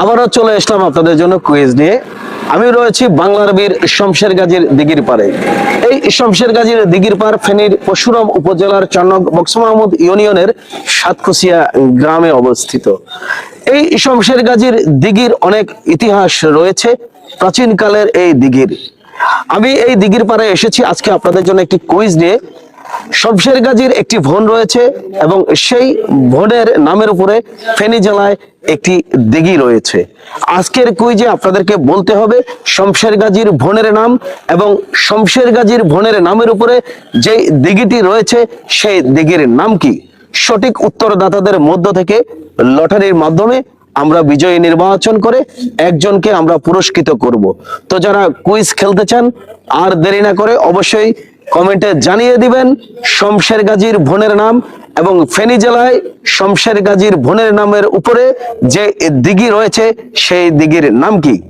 আবারও চলে আসলাম আপনাদের জন্য কুইজ নিয়ে। আমি রয়েছি বাংলার বীর শমশের গাজীর দিঘির পাড়ে। এই শমশের গাজীর দিঘির পাড় ফেনীর পশুরাম উপজেলার চান্নক বক্স মাহমুদ ইউনিয়নের সাতকুশিয়া গ্রামে অবস্থিত। এই শমশের গাজীর দিঘির অনেক ইতিহাস রয়েছে, প্রাচীনকালের এই দিঘির। আমি এই দিঘির পাড়ে এসেছি, আজকে আপনাদের জন্য একটি কুইজ নিয়ে। শমশের গাজীর একটি ভন রয়েছে এবং সেই ভনের নামের উপরে ফেনী জেলায় একটি দিঘি রয়েছে। আজকের কুইজে আপনাদেরকে বলতে হবে শমশের গাজীর ভনের নাম এবং শমশের গাজীর ভনের নামের উপরে যে দিঘিটি রয়েছে সেই দিঘির নাম কি? সঠিক উত্তরদাতাদের মধ্য থেকে লটারির মাধ্যমে আমরা বিজয়ী নির্বাচন করে একজনকে আমরা পুরস্কৃত করব। তো যারা কুইজ খেলতে চান আর দেরি না করে অবশ্যই কমেন্টে জানিয়ে দিবেন শমশের গাজীর ভনের নাম এবং ফেনী জেলায় শমশের গাজীর ভনের নামের উপরে যে দিঘি রয়েছে, সেই দিঘির নাম কি?